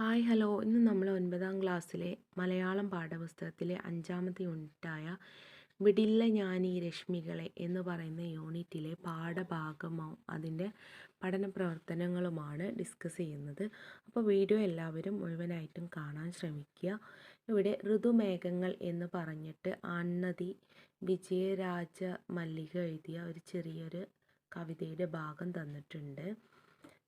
Hi hello. ഇന്ന് നമ്മൾ ഒൻപതാം ക്ലാസ്സിലെ മലയാളം പാഠപുസ്തകത്തിലെ അഞ്ചാമത്തെ യൂണിറ്റായ വിടില്ല ഞാനീ രശ്മികളെ എന്ന് പറയുന്ന യൂണിറ്റിലെ പാഠഭാഗമോ അതിന്റെ പഠന പ്രവർത്തനങ്ങളുമാണ് ഡിസ്കസ് ചെയ്യുന്നത്. അപ്പോൾ വീഡിയോ എല്ലാവരും മുഴുവനായിട്ടും കാണാൻ ശ്രമിക്കുക. ഇവിടെ ഋതുമേഘങ്ങൾ എന്ന് പറഞ്ഞിട്ട് ആണ്ണതി വിജയരാജ മല്ലിക എഴുതിയ ഒരു ചെറിയൊരു കവിതയുടെ ഭാഗം തന്നിട്ടുണ്ട്.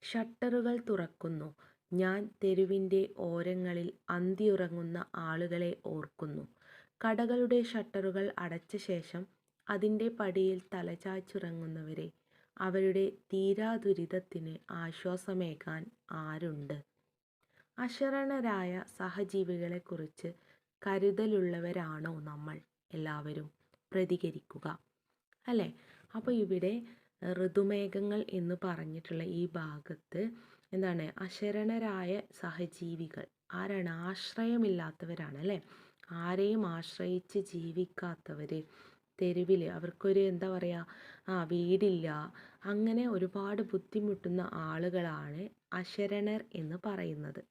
ഷട്ടറുകൾ തുറക്കുന്നു. ഞാൻ തെരുവിന്റെ ഓരങ്ങളിൽ അന്തിയുറങ്ങുന്ന ആളുകളെ ഓർക്കുന്നു. കടകളുടെ ഷട്ടറുകൾ അടച്ച ശേഷം അതിന്റെ പടിയിൽ തലചായ്ച്ചുറങ്ങുന്നവരെ അവരുടെ തീരാദുരിതത്തിന് ആശ്വാസമേകാൻ ആരുണ്ട്? അശരണരായ സഹജീവികളെക്കുറിച്ച് കരുതലുള്ളവരാണോ നമ്മൾ? എല്ലാവരും പ്രതികരിക്കുക. അല്ലേ? അപ്പോൾ ഇവിടെ ഋതുമേഘങ്ങൾ എന്ന് പറഞ്ഞിട്ടുള്ള ഈ ഭാഗത്ത് എന്താണ്? അശരണരായ സഹജീവികൾ. ആരാണ്? ആശ്രയമില്ലാത്തവരാണ് അല്ലേ? ആരെയും ആശ്രയിച്ച് ജീവിക്കാത്തവർ തെരുവിൽ അവർക്കൊരു എന്താ പറയുക ആ വീടില്ല. അങ്ങനെ ഒരുപാട് ബുദ്ധിമുട്ടുന്ന ആളുകളാണ് അശരണർ എന്ന് പറയുന്നത്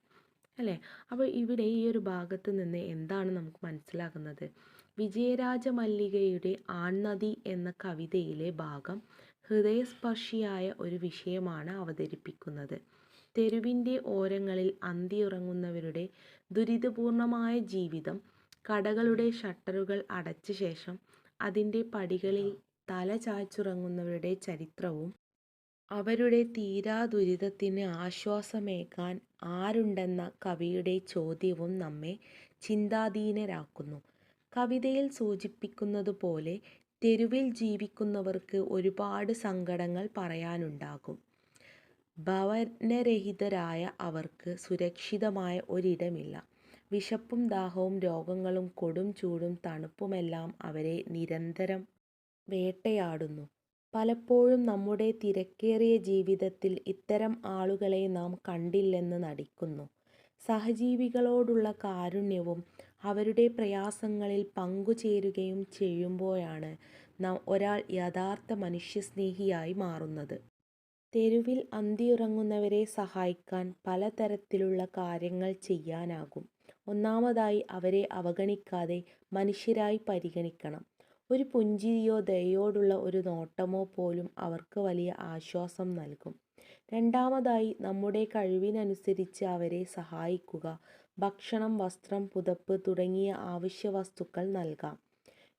അല്ലേ? അപ്പോൾ ഇവിടെ ഈ ഒരു ഭാഗത്ത് നിന്ന് എന്താണ് നമുക്ക് മനസ്സിലാകുന്നത്? വിജയരാജ മല്ലികയുടെ ആൺനദി എന്ന കവിതയിലെ ഭാഗം ഹൃദയസ്പർശിയായ ഒരു വിഷയമാണ് അവതരിപ്പിക്കുന്നത്. തെരുവിന്റെ ഓരങ്ങളിൽ അന്തിയുറങ്ങുന്നവരുടെ ദുരിതപൂർണമായ ജീവിതം കടകളുടെ ഷട്ടറുകൾ അടച്ച ശേഷം അതിന്റെ പടികളിൽ തല ചായ്ച്ചുറങ്ങുന്നവരുടെ ചരിത്രവും അവരുടെ തീരാ ദുരിതത്തിന് ആശ്വാസമേകാൻ ആരുണ്ടെന്ന കവിയുടെ ചോദ്യവും നമ്മെ ചിന്താധീനരാക്കുന്നു. കവിതയിൽ സൂചിപ്പിക്കുന്നത് പോലെ തെരുവിൽ ജീവിക്കുന്നവർക്ക് ഒരുപാട് സങ്കടങ്ങൾ പറയാനുണ്ടാകും. ഭവനരഹിതരായ അവർക്ക് സുരക്ഷിതമായ ഒരിടമില്ല. വിശപ്പും ദാഹവും രോഗങ്ങളും കൊടും ചൂടും തണുപ്പുമെല്ലാം അവരെ നിരന്തരം വേട്ടയാടുന്നു. പലപ്പോഴും നമ്മുടെ തിരക്കേറിയ ജീവിതത്തിൽ ഇത്തരം ആളുകളെ നാം കണ്ടില്ലെന്ന് നടിക്കുന്നു. സഹജീവികളോടുള്ള കാരുണ്യവും അവരുടെ പ്രയാസങ്ങളിൽ പങ്കുചേരുകയും ചെയ്യുമ്പോഴാണ് നാം ഒരാൾ യഥാർത്ഥ മനുഷ്യസ്നേഹിയായി മാറുന്നത്. തെരുവിൽ അന്തിയുറങ്ങുന്നവരെ സഹായിക്കാൻ പലതരത്തിലുള്ള കാര്യങ്ങൾ ചെയ്യാനാകും. ഒന്നാമതായി അവരെ അവഗണിക്കാതെ മനുഷ്യരായി പരിഗണിക്കണം. ഒരു പുഞ്ചിരിയോ ദയോടുള്ള ഒരു നോട്ടമോ പോലും അവർക്ക് വലിയ ആശ്വാസം നൽകും. രണ്ടാമതായി നമ്മുടെ കഴിവിനനുസരിച്ച് അവരെ സഹായിക്കുക ഭക്ഷണം വസ്ത്രം പുതപ്പ് തുടങ്ങിയ ആവശ്യ വസ്തുക്കൾ നൽകാം.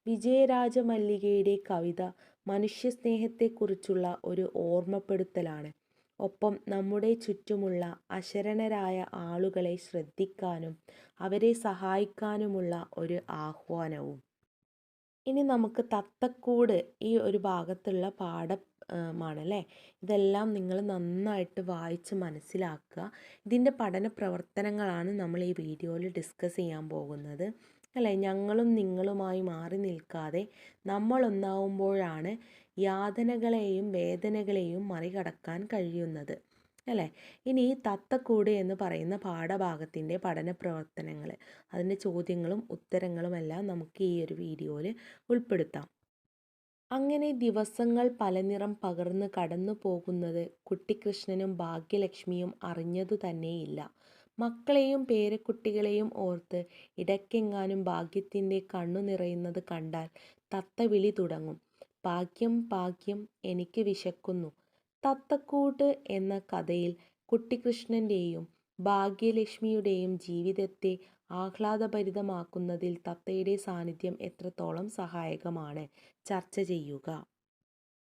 വിജയരാജമല്ലികയുടെ കവിത മനുഷ്യസ്നേഹത്തെക്കുറിച്ചുള്ള ഒരു ഓർമ്മപ്പെടുത്തലാണ്. ഒപ്പം നമ്മുടെ ചുറ്റുമുള്ള അശരണരായ ആളുകളെ ശ്രദ്ധിക്കാനും അവരെ സഹായിക്കാനുമുള്ള ഒരു ആഹ്വാനവും. ഇനി നമുക്ക് തത്തക്കൂട് ഈ ഒരു ഭാഗത്തുള്ള പാഠമാണല്ലേ ഇതെല്ലാം നിങ്ങൾ നന്നായിട്ട് വായിച്ച് മനസ്സിലാക്കുക. ഇതിന്റെ പഠന പ്രവർത്തനങ്ങളാണ് നമ്മൾ ഈ വീഡിയോയിൽ ഡിസ്കസ് ചെയ്യാൻ പോകുന്നത്. അല്ലേ? ഞങ്ങളും നിങ്ങളുമായി മാറി നിൽക്കാതെ നമ്മൾ നമ്മളൊന്നാവുമ്പോഴാണ് യാതനകളെയും വേദനകളെയും മറികടക്കാൻ കഴിയുന്നത് അല്ലേ? ഇനി തത്തക്കൂട് എന്ന് പറയുന്ന പാഠഭാഗത്തിന്റെ പഠന പ്രവർത്തനങ്ങൾ അതിന്റെ ചോദ്യങ്ങളും ഉത്തരങ്ങളുമെല്ലാം നമുക്ക് ഈ ഒരു വീഡിയോയിൽ ഉൾപ്പെടുത്താം. അങ്ങനെ ദിവസങ്ങൾ പലനിറം പകർന്ന് കടന്നു പോകുന്നത് കുട്ടിക്കൃഷ്ണനും ഭാഗ്യലക്ഷ്മിയും അറിഞ്ഞതു തന്നെയില്ല മക്കളെയും പേരക്കുട്ടികളെയും ഓർത്ത് ഇടയ്ക്കെങ്ങാനും ഭാഗ്യത്തിന്റെ കണ്ണു നിറയുന്നത് കണ്ടാൽ തത്ത വിളി തുടങ്ങും. ഭാഗ്യം ഭാഗ്യം എനിക്ക് വിശക്കുന്നു തത്തക്കൂട്ട് എന്ന കഥയിൽ കുട്ടിക്കൃഷ്ണന്റെയും ഭാഗ്യലക്ഷ്മിയുടെയും ജീവിതത്തെ ആഹ്ലാദഭരിതമാക്കുന്നതിൽ തത്തയുടെ സാന്നിധ്യം എത്രത്തോളം സഹായകമാണ്? ചർച്ച ചെയ്യുക.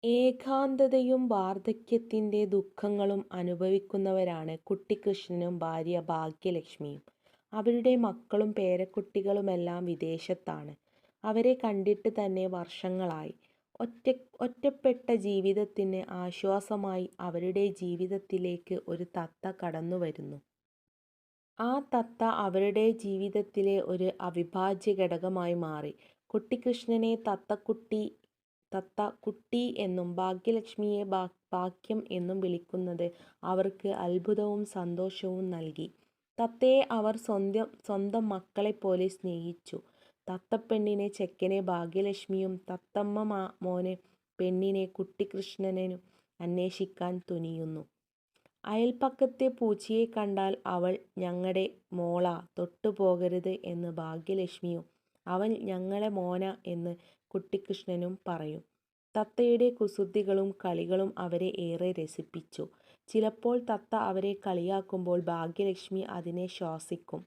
ഏകാന്തതയും വാർദ്ധക്യത്തിന്റെ ദുഃഖങ്ങളും അനുഭവിക്കുന്നവരാണ് കുട്ടിക്കൃഷ്ണനും ഭാര്യ ഭാഗ്യലക്ഷ്മിയും. അവരുടെ മക്കളും പേരക്കുട്ടികളുമെല്ലാം വിദേശത്താണ്. അവരെ കണ്ടിട്ട് തന്നെ വർഷങ്ങളായി. ഒറ്റ ഒറ്റപ്പെട്ട ജീവിതത്തിന് ആശ്വാസമായി അവരുടെ ജീവിതത്തിലേക്ക് ഒരു തത്ത കടന്നു വരുന്നു. ആ തത്ത അവരുടെ ജീവിതത്തിലെ ഒരു അവിഭാജ്യ ഘടകമായി മാറി. കുട്ടിക്കൃഷ്ണനെ തത്തക്കുട്ടി തത്ത കുട്ടി എന്നും ഭാഗ്യലക്ഷ്മിയെ ഭാഗ്യം എന്നും വിളിക്കുന്നത് അവർക്ക് അത്ഭുതവും സന്തോഷവും നൽകി. തത്തയെ അവർ സ്വന്തം സ്വന്തം മക്കളെപ്പോലെ സ്നേഹിച്ചു. തത്തപ്പെണ്ണിനെ ചെക്കനെ ഭാഗ്യലക്ഷ്മിയും തത്തമ്മ മാ മോനെ പെണ്ണിനെ കുട്ടികൃഷ്ണനും അന്വേഷിക്കാൻ തുനിയുന്നു. അയൽപ്പക്കത്തെ പൂച്ചയെ കണ്ടാൽ അവൾ ഞങ്ങളുടെ മോള തൊട്ടു പോകരുത് എന്ന് ഭാഗ്യലക്ഷ്മിയും അവൻ ഞങ്ങളെ മോന എന്ന് കുട്ടിക്കൃഷ്ണനും പറയും. തത്തയുടെ കുസൃതികളും കളികളും അവരെ ഏറെ രസിപ്പിച്ചു. ചിലപ്പോൾ തത്ത അവരെ കളിയാക്കുമ്പോൾ ഭാഗ്യലക്ഷ്മി അതിനെ ശ്വാസിക്കും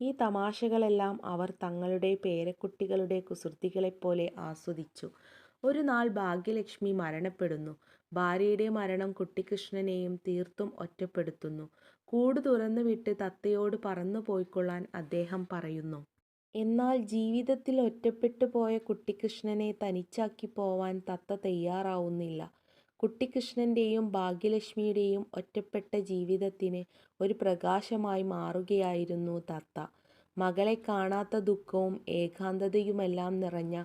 ഈ തമാശകളെല്ലാം അവർ തങ്ങളുടെ പേരക്കുട്ടികളുടെ കുസൃതികളെപ്പോലെ ആസ്വദിച്ചു. ഒരു നാൾ ഭാഗ്യലക്ഷ്മി മരണപ്പെടുന്നു. ഭാര്യയുടെ മരണം കുട്ടിക്കൃഷ്ണനെയും തീർത്തും ഒറ്റപ്പെടുത്തുന്നു. കൂട് തുറന്നുവിട്ട് തത്തയോട് പറന്നു പോയിക്കൊള്ളാൻ അദ്ദേഹം പറയുന്നു. എന്നാൽ ജീവിതത്തിൽ ഒറ്റപ്പെട്ടു പോയ കുട്ടിക്കൃഷ്ണനെ തനിച്ചാക്കി പോവാൻ തത്ത തയ്യാറാവുന്നില്ല. കുട്ടിക്കൃഷ്ണന്റെയും ഭാഗ്യലക്ഷ്മിയുടെയും ഒറ്റപ്പെട്ട ജീവിതത്തിന് ഒരു പ്രകാശമായി മാറുകയായിരുന്നു തത്ത. മകളെ കാണാത്ത ദുഃഖവും ഏകാന്തതയുമെല്ലാം നിറഞ്ഞ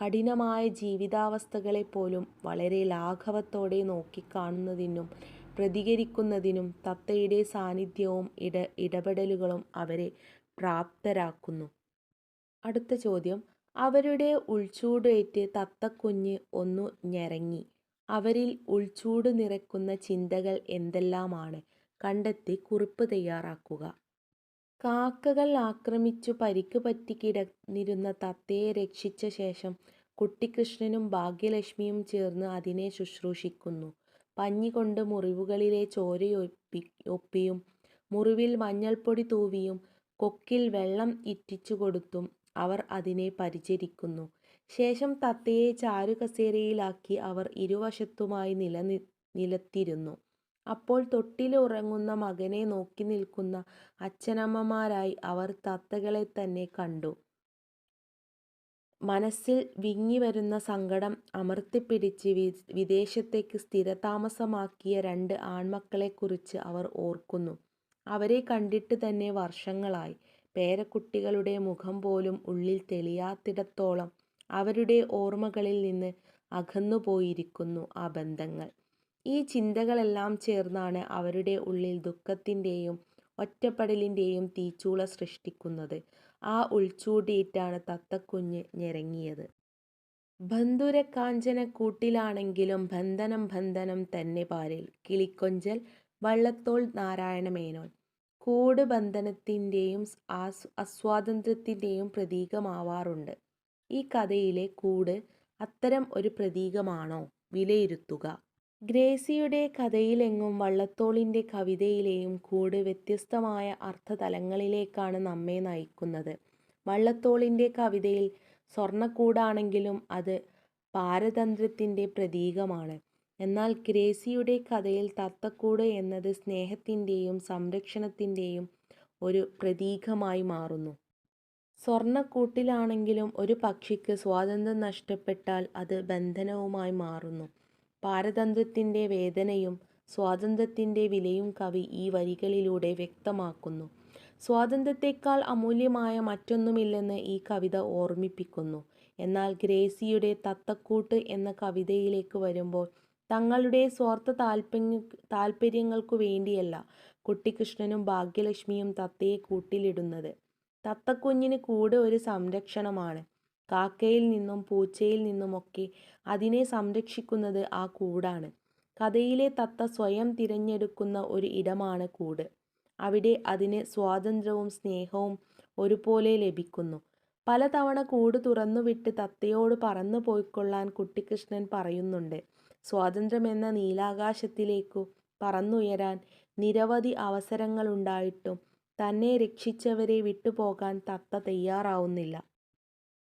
കഠിനമായ ജീവിതാവസ്ഥകളെ പോലും വളരെ ലാഘവത്തോടെ നോക്കിക്കാണുന്നതിനും പ്രതികരിക്കുന്നതിനും തത്തയുടെ സാന്നിധ്യവും ഇട ഇടപെടലുകളും അവരെ പ്രാപ്തരാക്കുന്നു. അടുത്ത ചോദ്യം അവരുടെ ഉൾച്ചൂടേറ്റ് തത്തക്കുഞ്ഞ് ഒന്നു ഞരങ്ങി. അവരിൽ ഉൾച്ചൂട് നിറയ്ക്കുന്ന ചിന്തകൾ എന്തെല്ലാമാണ്? കണ്ടെത്തി കുറിപ്പ് തയ്യാറാക്കുക. കാക്കകൾ ആക്രമിച്ചു പരിക്ക് പറ്റി കിടന്നിരുന്ന തത്തയെ രക്ഷിച്ച ശേഷം കുട്ടിക്കൃഷ്ണനും ഭാഗ്യലക്ഷ്മിയും ചേർന്ന് അതിനെ ശുശ്രൂഷിക്കുന്നു. പഞ്ഞി കൊണ്ട് മുറിവുകളിലെ ചോരയൊപ്പി ഒപ്പിയും മുറിവിൽ മഞ്ഞൾപ്പൊടി തൂവിയും കൊക്കിൽ വെള്ളം ഇറ്റിച്ചുകൊടുത്തും അവർ അതിനെ പരിചരിക്കുന്നു. ശേഷം തത്തയെ ചാരുകസേരയിലാക്കി അവർ ഇരുവശത്തുമായി നിലനി നിലത്തിരുന്നു. അപ്പോൾ തൊട്ടിലുറങ്ങുന്ന മകനെ നോക്കി നിൽക്കുന്ന അച്ഛനമ്മമാരായി അവർ തത്തകളെ തന്നെ കണ്ടു. മനസ്സിൽ വിങ്ങി വരുന്ന സങ്കടം അമർത്തിപ്പിടിച്ച് വി വിദേശത്തേക്ക് സ്ഥിരതാമസമാക്കിയ രണ്ട് ആൺമക്കളെക്കുറിച്ച് അവർ ഓർക്കുന്നു. അവരെ കണ്ടിട്ട് തന്നെ വർഷങ്ങളായി. പേരക്കുട്ടികളുടെ മുഖം പോലും ഉള്ളിൽ തെളിയാത്തിടത്തോളം അവരുടെ ഓർമ്മകളിൽ നിന്ന് അകന്നുപോയിരിക്കുന്നു ആ ബന്ധങ്ങൾ. ഈ ചിന്തകളെല്ലാം ചേർന്നാണ് അവരുടെ ഉള്ളിൽ ദുഃഖത്തിന്റെയും ഒറ്റപ്പെടലിന്റെയും തീച്ചൂള സൃഷ്ടിക്കുന്നത്. ആ ഉൾച്ചൂടിയിട്ടാണ് തത്തക്കുഞ്ഞ് ഞെരങ്ങിയത് ബന്ധുരക്കാഞ്ചന കൂട്ടിലാണെങ്കിലും ബന്ധനം ബന്ധനം തന്നെ പാരിൽ. കിളിക്കൊഞ്ചൽ വള്ളത്തോൾ നാരായണ മേനോൻ. കൂട് ബന്ധനത്തിന്റെയും ആസ് അസ്വാതന്ത്ര്യത്തിന്റെയും പ്രതീകമാവാറുണ്ട്. ഈ കഥയിലെ കൂട് അത്തരം ഒരു പ്രതീകമാണോ? വിലയിരുത്തുക. ഗ്രേസിയുടെ കഥയിലെങ്ങും വള്ളത്തോളിന്റെ കവിതയിലെയും കൂട് വ്യത്യസ്തമായ അർത്ഥതലങ്ങളിലേക്കാണ് നമ്മെ നയിക്കുന്നത്. വള്ളത്തോളിന്റെ കവിതയിൽ സ്വർണക്കൂടാണെങ്കിലും അത് പാരതന്ത്രത്തിന്റെ പ്രതീകമാണ്. എന്നാൽ ഗ്രേസിയുടെ കഥയിൽ തത്തക്കൂട് എന്നത് സ്നേഹത്തിന്റെയും സംരക്ഷണത്തിന്റെയും ഒരു പ്രതീകമായി മാറുന്നു. സ്വർണക്കൂട്ടിലാണെങ്കിലും ഒരു പക്ഷിക്ക് സ്വാതന്ത്ര്യം നഷ്ടപ്പെട്ടാൽ അത് ബന്ധനവുമായി മാറുന്നു. പാരതന്ത്രത്തിന്റെ വേദനയും സ്വാതന്ത്ര്യത്തിന്റെ വിലയും കവി ഈ വരികളിലൂടെ വ്യക്തമാക്കുന്നു. സ്വാതന്ത്ര്യത്തെക്കാൾ അമൂല്യമായ മറ്റൊന്നുമില്ലെന്ന് ഈ കവിത ഓർമ്മിപ്പിക്കുന്നു. എന്നാൽ ഗ്രേസിയുടെ തത്തക്കൂട്ട് എന്ന കവിതയിലേക്ക് വരുമ്പോൾ തങ്ങളുടെ സ്വാർത്ഥ താൽപര്യങ്ങൾക്കുവേണ്ടിയല്ല കുട്ടിക്കൃഷ്ണനും ഭാഗ്യലക്ഷ്മിയും തത്തയെ കൂട്ടിലിടുന്നത്. തത്തക്കുഞ്ഞിന് കൂടെ ഒരു സംരക്ഷണമാണ്. കാക്കയിൽ നിന്നും പൂച്ചയിൽ നിന്നുമൊക്കെ അതിനെ സംരക്ഷിക്കുന്നത് ആ കൂടാണ്. കഥയിലെ തത്ത സ്വയം തിരഞ്ഞെടുക്കുന്ന ഒരു ഇടമാണ് കൂട്. അവിടെ അതിന് സ്വാതന്ത്ര്യവും സ്നേഹവും ഒരുപോലെ ലഭിക്കുന്നു. പലതവണ കൂട് തുറന്നുവിട്ട് തത്തയോട് പറന്നു പോയിക്കൊള്ളാൻ കുട്ടിക്കൃഷ്ണൻ പറയുന്നുണ്ട്. സ്വാതന്ത്ര്യമെന്ന നീലാകാശത്തിലേക്കു പറന്നുയരാൻ നിരവധി അവസരങ്ങളുണ്ടായിട്ടും തന്നെ രക്ഷിച്ചവരെ വിട്ടുപോകാൻ തത്ത തയ്യാറാവുന്നില്ല.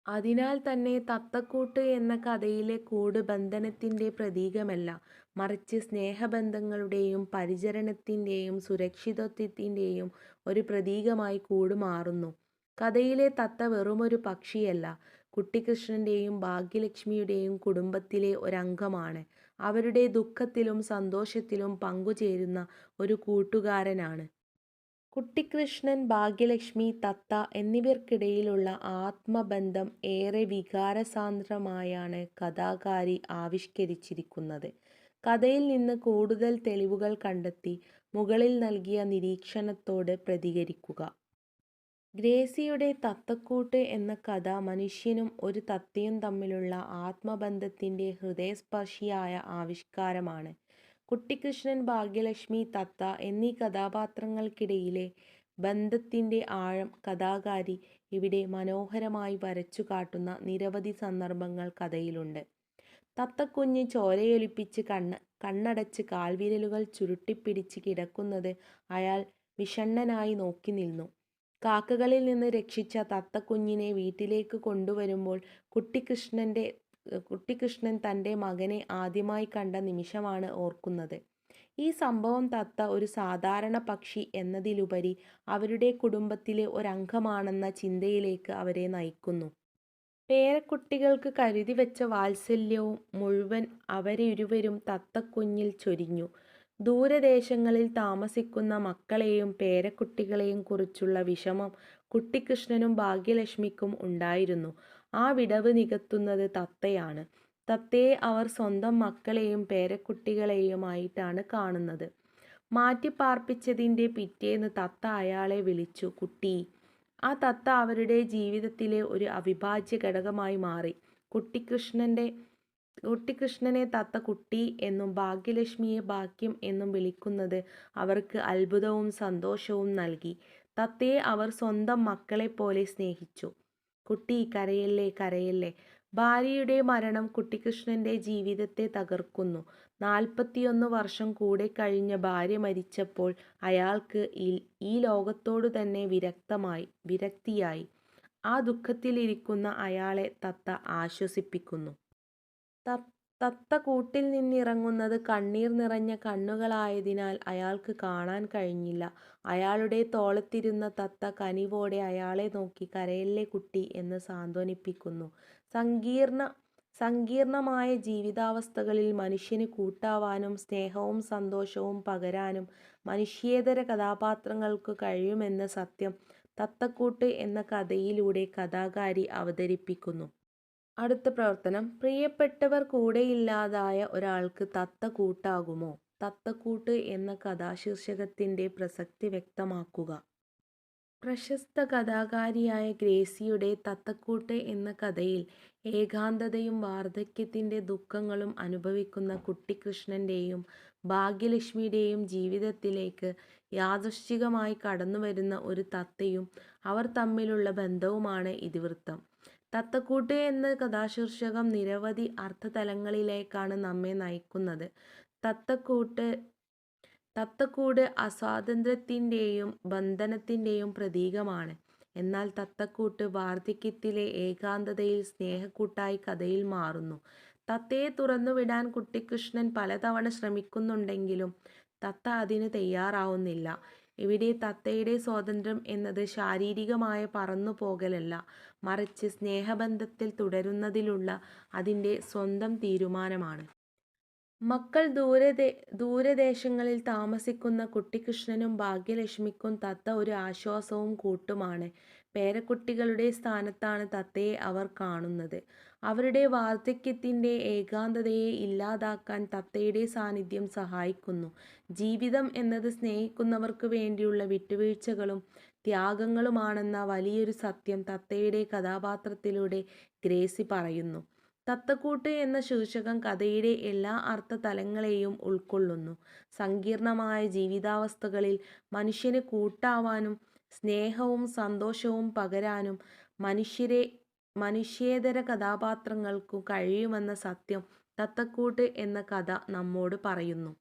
അതിനാൽ തന്നെ തത്തക്കൂട്ട് എന്ന കഥയിലെ കൂട് ബന്ധനത്തിന്റെ പ്രതീകമല്ല, മറിച്ച് സ്നേഹബന്ധങ്ങളുടെയും പരിചരണത്തിന്റെയും സുരക്ഷിതത്വത്തിന്റെയും ഒരു പ്രതീകമായി കൂട് മാറുന്നു. കഥയിലെ തത്ത വെറുമൊരു പക്ഷിയല്ല, കുട്ടിക്കൃഷ്ണന്റെയും ഭാഗ്യലക്ഷ്മിയുടെയും കുടുംബത്തിലെ ഒരംഗമാണ്. അവരുടെ ദുഃഖത്തിലും സന്തോഷത്തിലും പങ്കുചേരുന്ന ഒരു കൂട്ടുകാരനാണ്. കുട്ടിക്കൃഷ്ണൻ, ഭാഗ്യലക്ഷ്മി, തത്ത എന്നിവർക്കിടയിലുള്ള ആത്മബന്ധം ഏറെ വികാരസാന്ദ്രമായാണ് കഥാകാരി ആവിഷ്കരിച്ചിരിക്കുന്നത്. കഥയിൽ നിന്ന് കൂടുതൽ തെളിവുകൾ കണ്ടെത്തി മുകളിൽ നൽകിയ നിരീക്ഷണത്തോട് പ്രതികരിക്കുക. ഗ്രേസിയുടെ തത്തക്കൂട്ട് എന്ന കഥ മനുഷ്യനും ഒരു തത്തയും തമ്മിലുള്ള ആത്മബന്ധത്തിന്റെ ഹൃദയസ്പർശിയായ ആവിഷ്കാരമാണ്. കുട്ടിക്കൃഷ്ണൻ ഭാഗ്യലക്ഷ്മി തത്ത എന്നീ കഥാപാത്രങ്ങൾക്കിടയിലെ ബന്ധത്തിന്റെ ആഴം കഥാകാരി ഇവിടെ മനോഹരമായി വരച്ചു കാട്ടുന്ന നിരവധി സന്ദർഭങ്ങൾ കഥയിലുണ്ട്. തത്തക്കുഞ്ഞ് ചോരയൊലിപ്പിച്ച് കണ്ണടച്ച് കാൽവിരലുകൾ ചുരുട്ടിപ്പിടിച്ച് കിടക്കുന്നത് അയാൾ വിഷണ്ണനായി നോക്കിനിന്നു. കാക്കകളിൽ നിന്ന് രക്ഷിച്ച തത്തക്കുഞ്ഞിനെ വീട്ടിലേക്ക് കൊണ്ടുവരുമ്പോൾ കുട്ടിക്കൃഷ്ണൻ തന്റെ മകനെ ആദ്യമായി കണ്ട നിമിഷമാണ് ഓർക്കുന്നത്. ഈ സംഭവം തത്ത ഒരു സാധാരണ പക്ഷി എന്നതിലുപരി അവരുടെ കുടുംബത്തിലെ ഒരംഗമാണെന്ന ചിന്തയിലേക്ക് അവരെ നയിക്കുന്നു. പേരക്കുട്ടികൾക്ക് കരുതി വെച്ച വാത്സല്യവും മുഴുവൻ അവരിരുവരും തത്തക്കുഞ്ഞിൽ ചൊരിഞ്ഞു. ദൂരദേശങ്ങളിൽ താമസിക്കുന്ന മക്കളെയും പേരക്കുട്ടികളെയും കുറിച്ചുള്ള വിഷമം കുട്ടിക്കൃഷ്ണനും ഭാഗ്യലക്ഷ്മിക്കും ഉണ്ടായിരുന്നു. ആ വിടവ് നികത്തുന്നത് തത്തയാണ്. തത്തയെ അവർ സ്വന്തം മക്കളെയും പേരക്കുട്ടികളെയുമായിട്ടാണ് കാണുന്നത്. മാറ്റിപ്പാർപ്പിച്ചതിന്റെ പിറ്റേന്ന് തത്ത അയാളെ വിളിച്ചു കുട്ടി ആ തത്ത അവരുടെ ജീവിതത്തിലെ ഒരു അവിഭാജ്യ ഘടകമായി മാറി. കുട്ടിക്കൃഷ്ണനെ തത്ത കുട്ടി എന്നും ഭാഗ്യലക്ഷ്മിയെ ഭാഗ്യം എന്നും വിളിക്കുന്നത് അവർക്ക് അത്ഭുതവും സന്തോഷവും നൽകി. തത്തയെ അവർ സ്വന്തം മക്കളെ പോലെ സ്നേഹിച്ചു. കുട്ടി കരയല്ലേ, കരയല്ലേ". ഭാര്യയുടെ മരണം കുട്ടിക്കൃഷ്ണന്റെ ജീവിതത്തെ തകർക്കുന്നു. നാൽപ്പത്തിയൊന്ന് വർഷം കൂടെ കഴിഞ്ഞ ഭാര്യ മരിച്ചപ്പോൾ അയാൾക്ക് ഈ ലോകത്തോടു തന്നെ വിരക്തമായി വിരക്തിയായി. ആ ദുഃഖത്തിലിരിക്കുന്ന അയാളെ തത്ത ആശ്വസിപ്പിക്കുന്നു. തത്ത കൂട്ടിൽ നിന്നിറങ്ങുന്നത് കണ്ണീർ നിറഞ്ഞ കണ്ണുകളായതിനാൽ അയാൾക്ക് കാണാൻ കഴിഞ്ഞില്ല. അയാളുടെ തോളത്തിരുന്ന തത്ത കനിവോടെ അയാളെ നോക്കി "കരയല്ലേ കുട്ടി എന്ന് സാന്ത്വനിപ്പിക്കുന്നു. സങ്കീർണമായ ജീവിതാവസ്ഥകളിൽ മനുഷ്യന് കൂട്ടാവാനും സ്നേഹവും സന്തോഷവും പകരാനും മനുഷ്യേതര കഥാപാത്രങ്ങൾക്കു കഴിയുമെന്ന സത്യം തത്തക്കൂട്ട് എന്ന കഥയിലൂടെ കഥാകാരി അവതരിപ്പിക്കുന്നു. അടുത്ത പ്രവർത്തനം പ്രിയപ്പെട്ടവർ കൂടെയില്ലാതായ ഒരാൾക്ക് തത്ത കൂട്ടാകുമോ? തത്തക്കൂട്ട് എന്ന കഥാശീർഷകത്തിന്റെ പ്രസക്തി വ്യക്തമാക്കുക. പ്രശസ്ത കഥാകാരിയായ ഗ്രേസിയുടെ തത്തക്കൂട്ട് എന്ന കഥയിൽ ഏകാന്തതയും വാർദ്ധക്യത്തിന്റെ ദുഃഖങ്ങളും അനുഭവിക്കുന്ന കുട്ടിക്കൃഷ്ണന്റെയും ഭാഗ്യലക്ഷ്മിയുടെയും ജീവിതത്തിലേക്ക് യാദൃശ്ചികമായി കടന്നുവരുന്ന ഒരു തത്തയും അവർ തമ്മിലുള്ള ബന്ധവുമാണ് ഇതിവൃത്തം. തത്തക്കൂട്ട് എന്ന കഥാശീർഷകം നിരവധി അർത്ഥതലങ്ങളിലേക്കാണ് നമ്മെ നയിക്കുന്നത്. തത്തക്കൂട്ട് തത്തക്കൂട് അസ്വാതന്ത്ര്യത്തിന്റെയും ബന്ധനത്തിന്റെയും പ്രതീകമാണ്. എന്നാൽ തത്തക്കൂട്ട് വാർദ്ധക്യത്തിലെ ഏകാന്തതയിൽ സ്നേഹക്കൂട്ടായി കഥയിൽ മാറുന്നു. തത്തയെ തുറന്നുവിടാൻ കുട്ടിക്കൃഷ്ണൻ പലതവണ ശ്രമിക്കുന്നുണ്ടെങ്കിലും തത്ത അതിന് തയ്യാറാവുന്നില്ല. ഇവിടെ തത്തയുടെ സ്വാതന്ത്ര്യം എന്നത് ശാരീരികമായ പറന്നുപോകലല്ല, മറിച്ച് സ്നേഹബന്ധത്തിൽ തുടരുന്നതിലുള്ള അതിന്റെ സ്വന്തം തീരുമാനമാണ്. മക്കൾ ദൂരദേ ദൂരദേശങ്ങളിൽ താമസിക്കുന്ന കുട്ടിക്കൃഷ്ണനും ഭാഗ്യലക്ഷ്മിക്കും തത്ത ഒരു ആശ്വാസവും കൂട്ടുമാണ്. പേരക്കുട്ടികളുടെ സ്ഥാനത്താണ് തത്തയെ അവർ കാണുന്നത്. അവരുടെ വാർദ്ധക്യത്തിന്റെ ഏകാന്തതയെ ഇല്ലാതാക്കാൻ തത്തയുടെ സാന്നിധ്യം സഹായിക്കുന്നു. ജീവിതം എന്നത് സ്നേഹിക്കുന്നവർക്ക് വേണ്ടിയുള്ള വിട്ടുവീഴ്ചകളും ത്യാഗങ്ങളുമാണെന്ന വലിയൊരു സത്യം തത്തയുടെ കഥാപാത്രത്തിലൂടെ ഗ്രേസി പറയുന്നു. തത്തക്കൂട്ട് എന്ന ശീർഷകം കഥയുടെ എല്ലാ അർത്ഥ തലങ്ങളെയും ഉൾക്കൊള്ളുന്നു. സങ്കീർണമായ ജീവിതാവസ്ഥകളിൽ മനുഷ്യന് കൂട്ടാവാനും സ്നേഹവും സന്തോഷവും പകരാനും മനുഷ്യരെ മനുഷ്യേതര കഥാപാത്രങ്ങൾക്കു കഴിയുമെന്ന സത്യം തത്തക്കൂട്ട് എന്ന കഥ നമ്മോട് പറയുന്നു.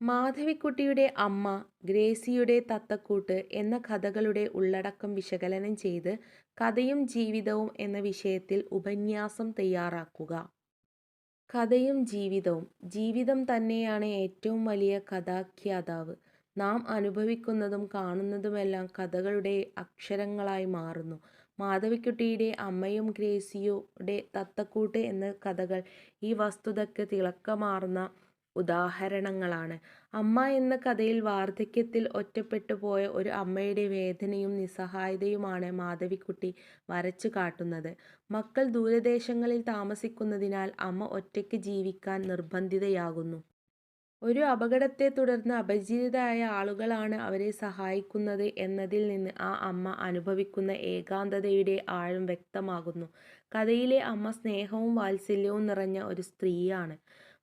മാധവിക്കുട്ടിയുടെ അമ്മ, ഗ്രേസിയുടെ തത്തക്കൂട്ട് എന്ന കഥകളുടെ ഉള്ളടക്കം വിശകലനം ചെയ്ത് കഥയും ജീവിതവും എന്ന വിഷയത്തിൽ ഉപന്യാസം തയ്യാറാക്കുക. കഥയും ജീവിതവും ജീവിതം തന്നെയാണ് ഏറ്റവും വലിയ കഥാഖ്യാതാവ്. നാം അനുഭവിക്കുന്നതും കാണുന്നതുമെല്ലാം കഥകളുടെ അക്ഷരങ്ങളായി മാറുന്നു. മാധവിക്കുട്ടിയുടെ അമ്മയും ഗ്രേസിയുടെ തത്തക്കൂട്ട് എന്ന കഥകൾ ഈ വസ്തുതയ്ക്ക് തിളക്കമാർന്ന ഉദാഹരണങ്ങളാണ്. അമ്മ എന്ന കഥയിൽ വാർദ്ധക്യത്തിൽ ഒറ്റപ്പെട്ടു പോയ ഒരു അമ്മയുടെ വേദനയും നിസ്സഹായതയുമാണ് മാധവിക്കുട്ടി വരച്ചു കാട്ടുന്നത് മക്കൾ ദൂരദേശങ്ങളിൽ താമസിക്കുന്നതിനാൽ അമ്മ ഒറ്റയ്ക്ക് ജീവിക്കാൻ നിർബന്ധിതയാകുന്നു. ഒരു അപകടത്തെ തുടർന്ന് അപരിചിതരായ ആളുകളാണ് അവരെ സഹായിക്കുന്നത് എന്നതിൽ നിന്ന് ആ അമ്മ അനുഭവിക്കുന്ന ഏകാന്തതയുടെ ആഴം വ്യക്തമാകുന്നു. കഥയിലെ അമ്മ സ്നേഹവും വാത്സല്യവും നിറഞ്ഞ ഒരു സ്ത്രീയാണ്.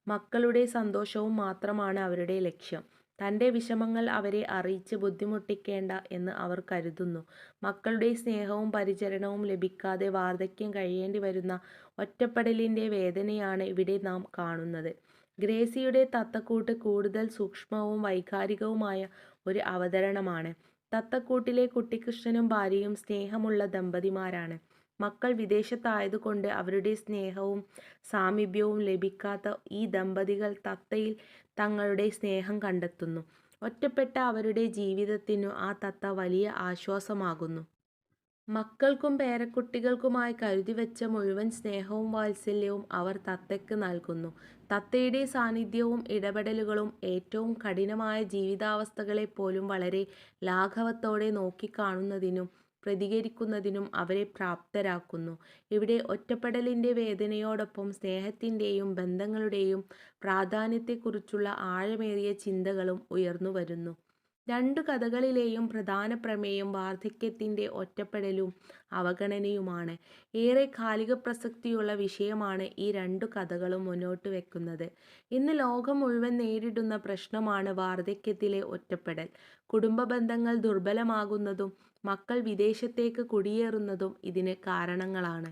മക്കളുടെ സന്തോഷവും മാത്രമാണ് അവരുടെ ലക്ഷ്യം. തന്റെ വിഷമങ്ങൾ അവരെ അറിയിച്ച് ബുദ്ധിമുട്ടിക്കേണ്ട എന്ന് അവർ കരുതുന്നു. മക്കളുടെ സ്നേഹവും പരിചരണവും ലഭിക്കാതെ വാർദ്ധക്യം കഴിയേണ്ടി വരുന്ന ഒറ്റപ്പെടലിന്റെ വേദനയാണ് ഇവിടെ നാം കാണുന്നത്. ഗ്രേസിയുടെ തത്തക്കൂട്ട് കൂടുതൽ സൂക്ഷ്മവും വൈകാരികവുമായ ഒരു അവതരണമാണ്. തത്തക്കൂട്ടിലെ കുട്ടിക്കൃഷ്ണനും ഭാര്യയും സ്നേഹമുള്ള ദമ്പതിമാരാണ്. മക്കൾ വിദേശത്തായതുകൊണ്ട് അവരുടെ സ്നേഹവും സാമീപ്യവും ലഭിക്കാത്ത ഈ ദമ്പതികൾ തത്തയിൽ തങ്ങളുടെ സ്നേഹം കണ്ടെത്തുന്നു. ഒറ്റപ്പെട്ട അവരുടെ ജീവിതത്തിനു ആ തത്ത വലിയ ആശ്വാസമാകുന്നു. മക്കൾക്കും പേരക്കുട്ടികൾക്കുമായി കരുതി വെച്ച മുഴുവൻ സ്നേഹവും വാത്സല്യവും അവർ തത്തയ്ക്ക് നൽകുന്നു. തത്തയുടെ സാന്നിധ്യവും ഇടപെടലുകളും ഏറ്റവും കഠിനമായ ജീവിതാവസ്ഥകളെപ്പോലും വളരെ ലാഘവത്തോടെ നോക്കിക്കാണുന്നതിനും പ്രതികരിക്കുന്നതിനും അവരെ പ്രാപ്തരാക്കുന്നു. ഇവിടെ ഒറ്റപ്പെടലിന്റെ വേദനയോടൊപ്പം സ്നേഹത്തിന്റെയും ബന്ധങ്ങളുടെയും പ്രാധാന്യത്തെക്കുറിച്ചുള്ള ആഴമേറിയ ചിന്തകളും ഉയർന്നു വരുന്നു രണ്ടു കഥകളിലെയും പ്രധാന പ്രമേയം വാർദ്ധക്യത്തിന്റെ ഒറ്റപ്പെടലും അവഗണനയുമാണ്. ഏറെ കാലിക പ്രസക്തിയുള്ള വിഷയമാണ് ഈ രണ്ടു കഥകളും മുന്നോട്ട് വെക്കുന്നത് ഇന്ന് ലോകം മുഴുവൻ നേരിടുന്ന പ്രശ്നമാണ് വാർദ്ധക്യത്തിലെ ഒറ്റപ്പെടൽ. കുടുംബബന്ധങ്ങൾ ദുർബലമാകുന്നതും മക്കൾ വിദേശത്തേക്ക് കുടിയേറുന്നതും ഇതിന് കാരണങ്ങളാണ്.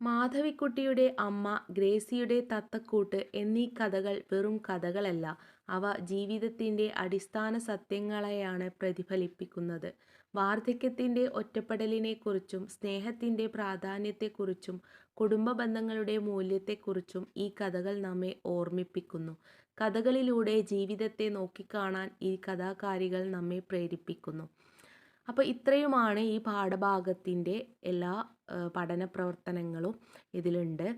മാധവിക്കുട്ടിയുടെ അമ്മ, ഗ്രേസിയുടെ തത്തക്കൂട്ട് എന്നീ കഥകൾ വെറും കഥകളല്ല. അവ ജീവിതത്തിന്റെ അടിസ്ഥാന സത്യങ്ങളെയാണ് പ്രതിഫലിപ്പിക്കുന്നത്. വാർദ്ധക്യത്തിന്റെ ഒറ്റപ്പെടലിനെക്കുറിച്ചും സ്നേഹത്തിന്റെ പ്രാധാന്യത്തെക്കുറിച്ചും കുടുംബ ബന്ധങ്ങളുടെ മൂല്യത്തെക്കുറിച്ചും ഈ കഥകൾ നമ്മെ ഓർമ്മിപ്പിക്കുന്നു. കഥകളിലൂടെ ജീവിതത്തെ നോക്കിക്കാണാൻ ഈ കഥാകാരികൾ നമ്മെ പ്രേരിപ്പിക്കുന്നു. അപ്പോൾ ഇത്രയുമാണ് ഈ പാഠഭാഗത്തിന്റെ എല്ലാ പഠന പ്രവർത്തനങ്ങളും ഇതിലുണ്ട്.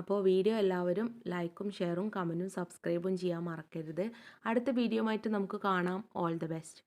അപ്പോൾ വീഡിയോ എല്ലാവരും ലൈക്കും ഷെയറും കമന്റും സബ്സ്ക്രൈബും ചെയ്യാൻ മറക്കരുത്. അടുത്ത വീഡിയോ നമുക്ക് കാണാം. All the best.